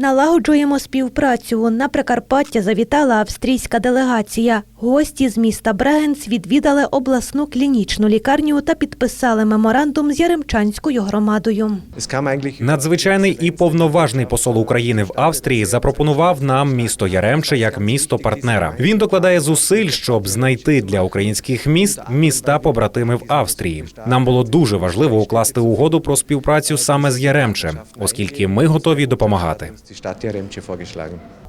Налагоджуємо співпрацю. На Прикарпаття завітала австрійська делегація. Гості з міста Брегенц відвідали обласну клінічну лікарню та підписали меморандум з Яремчанською громадою. Надзвичайний і повноважний посол України в Австрії запропонував нам місто Яремче як місто партнера. Він докладає зусиль, щоб знайти для українських міст міста побратими в Австрії. Нам було дуже важливо укласти угоду про співпрацю саме з Яремче, оскільки ми готові допомагати.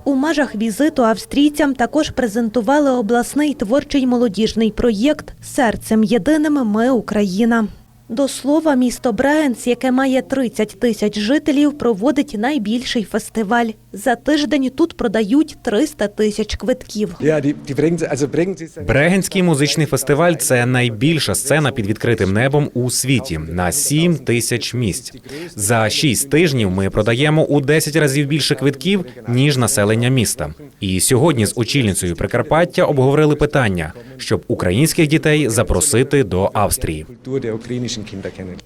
У межах візиту австрійцям також презентували обласний творчий молодіжний проєкт Серцем єдиним ми Україна. До слова, місто Брегенц, яке має 30 тисяч жителів, проводить найбільший фестиваль. За тиждень тут продають 300 тисяч квитків. Брегенський музичний фестиваль це найбільша сцена під відкритим небом у світі на 7 тисяч місць. За 6 тижнів ми продаємо у 10 разів більше квитків ніж населення міста. І сьогодні з очільницею Прикарпаття обговорили питання, щоб українських дітей запросити до Австрії.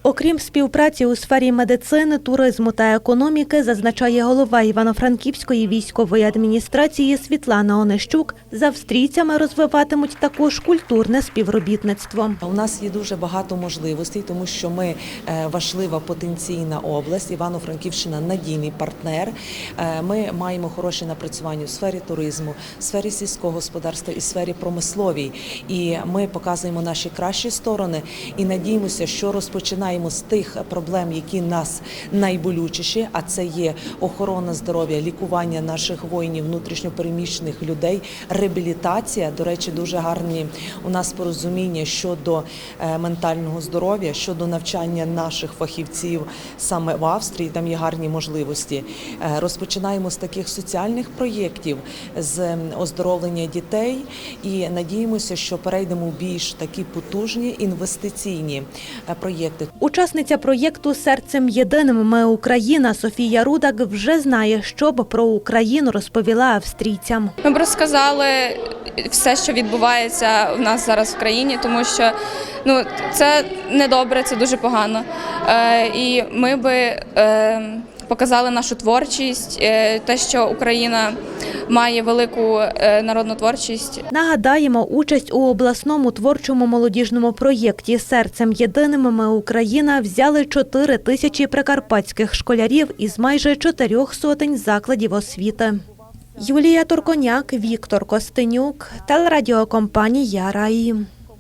Окрім співпраці у сфері медицини, туризму та економіки, зазначає голова Івано-Франківської військової адміністрації Світлана Онищук, з австрійцями розвиватимуть також культурне співробітництво. У нас є дуже багато можливостей, тому що ми е, важлива потенційна область. Івано-Франківщина надійний партнер. Е, Ми маємо хороше напрацювання у сфері туризму, сфері сільського господарства і сфері промисловій. І ми показуємо наші кращі сторони і надіємося, що розпочинаємо з тих проблем, які нас найболючіші, а це є охорона здоров'я, лікування наших воїнів, внутрішньопереміщених людей, реабілітація. До речі, дуже гарні у нас порозуміння щодо е, ментального здоров'я, щодо навчання наших фахівців саме в Австрії. Там є гарні можливості. Е, Розпочинаємо з таких соціальних проєктів з оздоровлення дітей і надіємося, що перейдемо в більш такі потужні інвестиційні е, проєкти. Учасниця проєкту Серцем єдиним ми Україна Софія Рудак вже знає, що б про Україну розповіла австрійцям. Ми б розказали все, що відбувається в нас зараз в країні, тому що ну це недобре, це дуже погано. Е, і ми би е, показали нашу творчість, е, те, що Україна має велику е, народну творчість. Нагадаємо, участь у обласному творчому молодіжному проєкті Серцем єдиним ми Україна взяли 4 тисячі прикарпатських школярів із майже чотирьох сотень закладів освіти. Юлія Турконяк, Віктор Костенюк, телерадіокомпанія Раї.